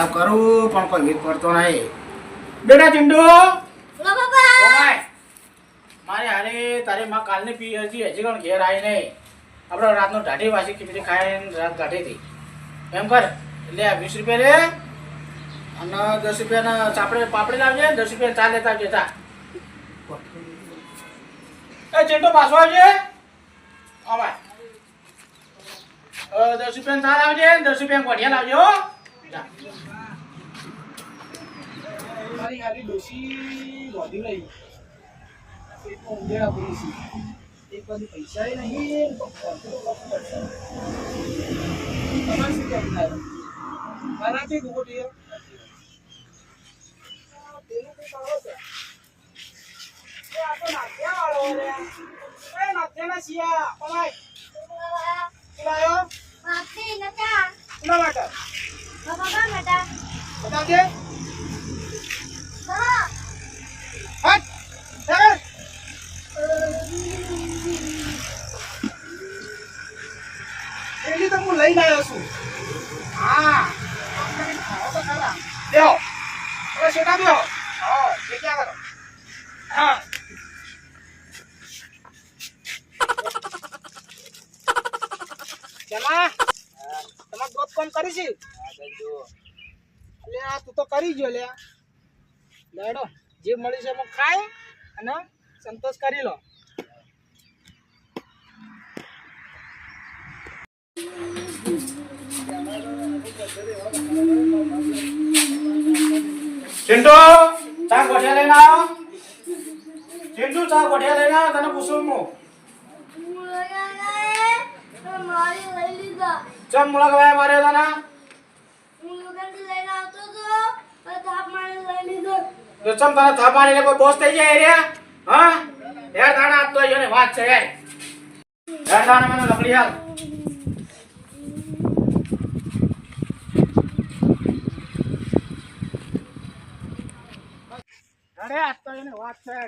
હિસાબ કરું પણ કોઈ વીર પડતો નહીં. બેટા ચિંડુ લો મારે હારે તારે માં કાલની પી હતી હજી પણ ઘેર આવી નહીં આપણે રાતનો ઢાઢી વાસી ખીચડી ખાઈને રાત કાઢી હતી. એમ કર એટલે આ વીસ રૂપિયા લે અને દસ રૂપિયાના ચાપડે પાપડી લાવજે દસ રૂપિયા ચા લેતા આવજે ચા એ ચિંટુ પાછો આવજે. અ, દસ રૂપિયા ચા લાવજે દસ રૂપિયા ગોઠિયા લાવજો જા. મારી હારી ડોશી ગોધી લઈ પેટમાં ઉંદેડા પડી છે એક બાજુ પૈસા નહીં તો ખર્ચો કરવો પડશે. તમારે શું કહેવું થાય? મારાથી ગુગોટીએ? પેલું કંઈક આવે છે. એ આ તો નાથિયાવાળો લે. એ નાથિયાના શિયા. ઓમાય, ખીલાયો? માફી નતા કોના માટે? લો બાબા નતા બતાવજે. હા હટ. ચાલ. પેલી તો હું લઈને આવ્યો છું હા ખાઓ તો ખરા. બેહો. હવે શેઠા બેહો. હા, શેઠિયા કરો. હા. ચલા તમારે દોત કોમ કરી છે લે આ તું તો કરી ગયો લે લેડો જે મળી છે એમાં ખાય અને સંતોષ કરી લો ચિંટુ, ચા ગોઠિયા લઈને આવો. ચિંટુ, ચા ગોઠિયા લઈને આવો, તને પૂછું હું મારી ચમ મુળા ગવાય મારે તને? તો થાપ મારી તો ચમ તને થાપાણી ને કોઈ બોસ થઈ જાય રે? હા? યાર દાણા આપતો હોય વાત છે યાર લકડી હાલ. અરે આ તો એને વાત છે.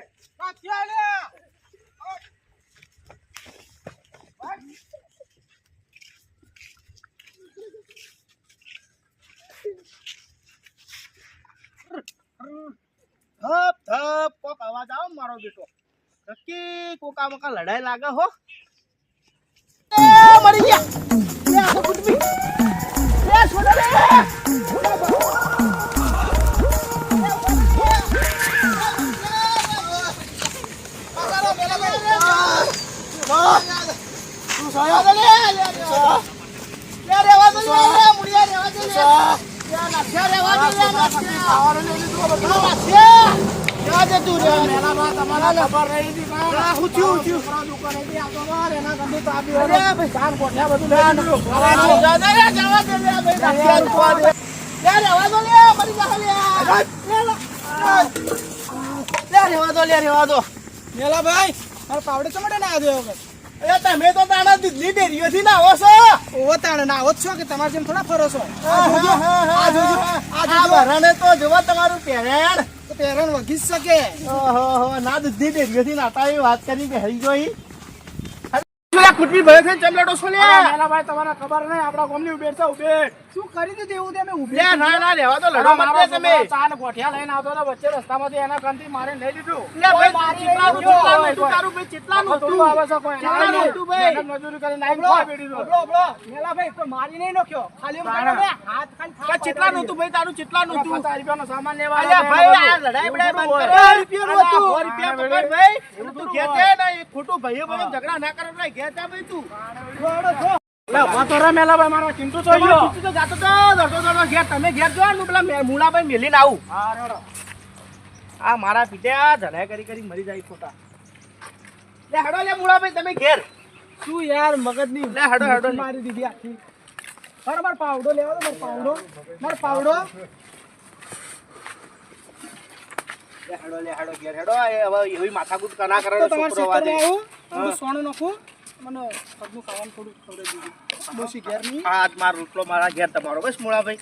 ધપ ધપ, કોક અવાજ આવો મારો બેટો. નક્કી કોકા મોકા મકા લડાઈ લાગે હો. એ, મરી ગયા. લે રેવા તો કુટબી લે છોડો લે મેલાભાઈ મારો પાવડે ચમડે ના. આવ્યો એ તમે તો તાણા દીધલી ડેરીઓથી ના હોશો છો. ઓવો તાણે ના આવો છો કે તમારે જેમ થોડા ફરો છો? આ ભરાને તો જોવા તમારું પહેરેણ. તો પહેરણ વગી શકે. ના દૂધની ડેરીઓથી નાતા એ વાત કરી કે હઈ જોઈ. કુટની ભય થઈને ચમલેટો છો લે. શું કરી દીધું એવું તમે ઉભે ના, ના, લેવા તો લડો મત દે તમે. લે, ભાઈ, ચેટલાનું, ચેટલાનું હતું તારું ભાઈ, ચેટલાનું હતું? ચેટલાનું તું ભાઈ? અબળો, અબળો. મેલાભાઈ કોઈ મારી નહીં નાખ્યો ખાલી એમ તાણા. કરો ને, હાથ ખાલી કે થાપ ચેટલાનું તું ભાઈ, તારું ચેટલાનું સામાન લેવા અલ્યા ભાઈ, આ લડાઈ બડાઈ બંધ કરો. સો રૂપિયાનું હતું. 100 રૂપિયા પકડ ભાઈ. તું ઘેર જાય ને, એ ખોટું ભાઈઓ ભાઈઓ ઝઘડા ના કરે ભાઈ, જા ભાઈ તું. મારા પીટ્યા ઝઘડા કરી કરી મરી જાય ખોટા. લે હેડો લે મુલાભાઈ તમે ઘેર. શું યાર મગજની લે હેડો હેડો મારી દીધી આખી. મારો મારો પાવડો લેવા દો મારો પાવડો. મારો પાવડો. લે હેડો લે હેડો ઘેર. હેડો એ હવે એવી માથાકૂટ ના કરે છોકરો વાદે. સોનું નાખું? મને ઘરનું ખાવાનું થોડું ખવડાવી દીધું. ડોશી ઘેર નહીં આ હાથ માર રોટલો મારા ઘેર તમારો. બસ મુળાભાઈ.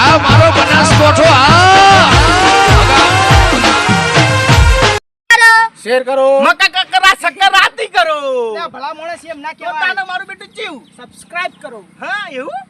આ મારો બનાસકોઠો આ શેર કરો. મકા કકરા સકરાતી કરો. લે, ભલા મોણસ એમ ના કહેવાય. પોતાને મારું બેટું જીવ. સબસ્ક્રાઇબ કરો. હા એવું?